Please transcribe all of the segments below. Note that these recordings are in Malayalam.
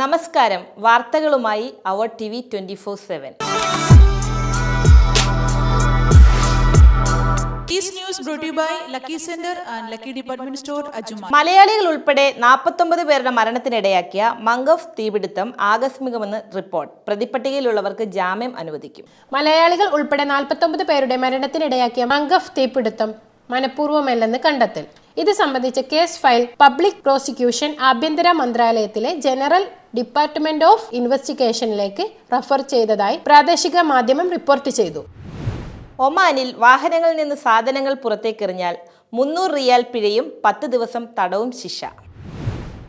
നമസ്കാരം. വാർത്തകളുമായി അവർ T V twenty four seven. മലയാളികൾ ഉൾപ്പെടെ നാൽപ്പത്തൊമ്പത് പേരുടെ മരണത്തിനിടയാക്കിയ മംഗഫ് തീപിടുത്തം ആകസ്മികമെന്ന് റിപ്പോർട്ട്. പ്രതിപ്പട്ടികയിലുള്ളവർക്ക് ജാമ്യം അനുവദിക്കും. മലയാളികൾ ഉൾപ്പെടെ നാൽപ്പത്തൊമ്പത് പേരുടെ മരണത്തിനിടയാക്കിയ മംഗഫ് തീപിടുത്തം മനഃപൂർവമല്ലെന്ന് കണ്ടെത്തൽ. ഇത് സംബന്ധിച്ച കേസ് ഫയൽ പബ്ലിക് പ്രോസിക്യൂഷൻ ആഭ്യന്തര മന്ത്രാലയത്തിലെ ജനറൽ ഡിപ്പാർട്ട്മെന്റ് ഓഫ് ഇൻവെസ്റ്റിഗേഷനിലേക്ക് റഫർ ചെയ്തതായി പ്രാദേശിക മാധ്യമം റിപ്പോർട്ട് ചെയ്തു. ഒമാനിൽ വാഹനങ്ങളിൽ നിന്ന് സാധനങ്ങൾ പുറത്തേക്കെറിഞ്ഞാൽ മുന്നൂറ് റിയാൽ പിഴയും പത്ത് ദിവസം തടവും ശിക്ഷ.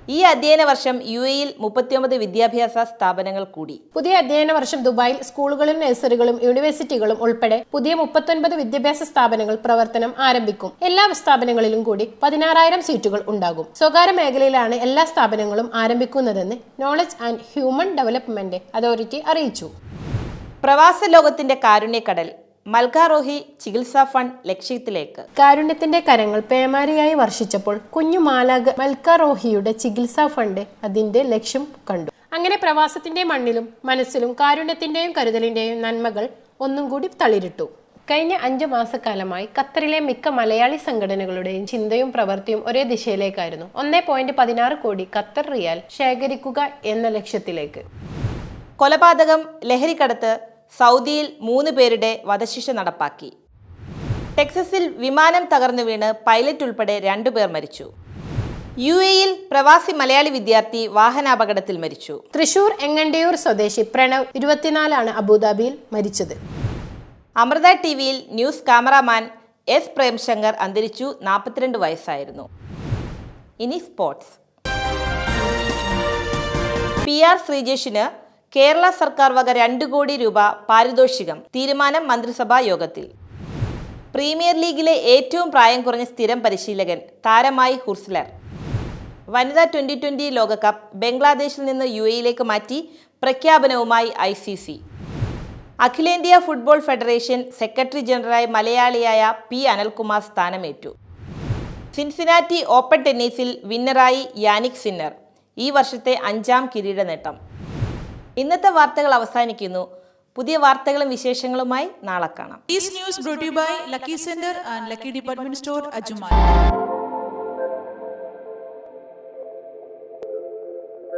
ഈ അധ്യയന വർഷം യു എയിൽ മുപ്പത്തിയൊമ്പത് വിദ്യാഭ്യാസ സ്ഥാപനങ്ങൾ കൂടി. പുതിയ അധ്യയന വർഷം ദുബായിൽ സ്കൂളുകളും നഴ്സറികളും യൂണിവേഴ്സിറ്റികളും ഉൾപ്പെടെ പുതിയ മുപ്പത്തൊൻപത് വിദ്യാഭ്യാസ സ്ഥാപനങ്ങൾ പ്രവർത്തനം ആരംഭിക്കും. എല്ലാ സ്ഥാപനങ്ങളിലും കൂടി പതിനാറായിരം സീറ്റുകൾ ഉണ്ടാകും. സ്വകാര്യ മേഖലയിലാണ് എല്ലാ സ്ഥാപനങ്ങളും ആരംഭിക്കുന്നതെന്ന് knowledge and human development authority അറിയിച്ചു. പ്രവാസ ലോകത്തിന്റെ കാരുണ്യക്കടൽ മൽക്കാറോഹി ചികിത്സാ ഫണ്ട് ലക്ഷ്യത്തിലേക്ക്. കാരുണ്യത്തിന്റെ കരങ്ങൾ പേമാരിയായി വർഷിച്ചപ്പോൾ കുഞ്ഞു മാലാഗ് മൽക്കാറോഹിയുടെ ചികിത്സാ ഫണ്ട് അതിന്റെ ലക്ഷ്യം കണ്ടു. അങ്ങനെ പ്രവാസത്തിന്റെ മണ്ണിലും മനസ്സിലും കാരുണ്യത്തിന്റെയും കരുതലിന്റെയും നന്മകൾ ഒന്നും കൂടി തളിരിട്ടു. കഴിഞ്ഞ അഞ്ചു മാസക്കാലമായി ഖത്തറിലെ മിക്ക മലയാളി സംഘടനകളുടെയും ചിന്തയും പ്രവൃത്തിയും ഒരേ ദിശയിലേക്കായിരുന്നു. ഒന്നേ പോയിന്റ് പതിനാറ് കോടി ഖത്തർ റിയാൽ ശേഖരിക്കുക എന്ന ലക്ഷ്യത്തിലേക്ക്. കൊലപാതകം ലഹരിക്കടത്ത് സൗദിയിൽ മൂന്ന് പേരുടെ വധശിക്ഷ നടപ്പാക്കി. ടെക്സസിൽ വിമാനം തകർന്നു വീണ് പൈലറ്റ് ഉൾപ്പെടെ രണ്ടുപേർ മരിച്ചു. യു എയിൽ പ്രവാസി മലയാളി വിദ്യാർത്ഥി വാഹനാപകടത്തിൽ മരിച്ചു. തൃശൂർ എങ്ങണ്ടിയൂർ സ്വദേശി പ്രണവ് ഇരുപത്തിനാലാണ് അബുദാബിയിൽ മരിച്ചത്. അമൃത ടി വിയിൽ ന്യൂസ് ക്യാമറാമാൻ എസ് പ്രേംശങ്കർ അന്തരിച്ചു നാൽപ്പത്തിരണ്ട് വയസ്സായിരുന്നു. ഇനി സ്പോർട്സ്. പി ആർ ശ്രീജേഷിന് കേരള സർക്കാർ വക രണ്ട് കോടി രൂപ പാരിതോഷികം തീരുമാനം മന്ത്രിസഭാ യോഗത്തിൽ. പ്രീമിയർ ലീഗിലെ ഏറ്റവും പ്രായം കുറഞ്ഞ സ്ഥിരം പരിശീലകൻ താരമായി ഹുർസ്ലർ. വനിതാ ട്വന്റി ട്വന്റി ലോകകപ്പ് ബംഗ്ലാദേശിൽ നിന്ന് യു എയിലേക്ക് മാറ്റി പ്രഖ്യാപനവുമായി ഐ സി സി. അഖിലേന്ത്യാ ഫുട്ബോൾ ഫെഡറേഷൻ സെക്രട്ടറി ജനറലായി മലയാളിയായ പി അനൽകുമാർ സ്ഥാനമേറ്റു. സിൻസിനാറ്റി ഓപ്പൺ ടെന്നീസിൽ വിന്നറായി യാനിക് സിന്നർ. ഈ വർഷത്തെ അഞ്ചാം കിരീട നേട്ടം ഇന്നത്തെ വാർത്തകൾ അവസാനിക്കുന്നു പുതിയ വാർത്തകളും വിശേഷങ്ങളുമായി നാളെ കാണാം by Lucky Center and Lucky Department Store, Ajuma.